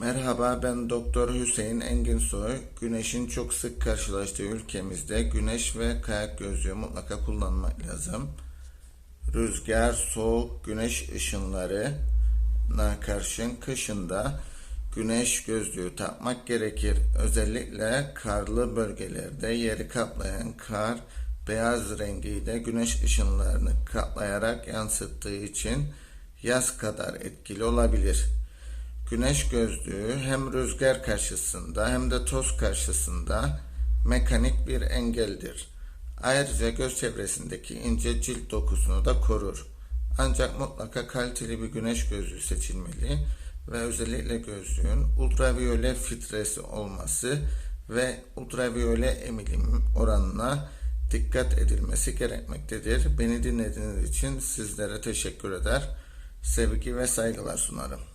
Merhaba ben Doktor Hüseyin Enginsoy. Güneşin çok sık karşılaştığı ülkemizde güneş ve kayak gözlüğü mutlaka kullanmak lazım. Rüzgar, soğuk, güneş ışınlarına karşın kışında güneş gözlüğü takmak gerekir. Özellikle karlı bölgelerde yeri kaplayan kar beyaz rengiyle güneş ışınlarını kaplayarak yansıttığı için yaz kadar etkili olabilir. Güneş gözlüğü hem rüzgar karşısında hem de toz karşısında mekanik bir engeldir. Ayrıca göz çevresindeki ince cilt dokusunu da korur. Ancak mutlaka kaliteli bir güneş gözlüğü seçilmeli ve özellikle gözlüğün ultraviyole filtresi olması ve ultraviyole emilim oranına dikkat edilmesi gerekmektedir. Beni dinlediğiniz için sizlere teşekkür eder. Sevgi ve saygılar sunarım.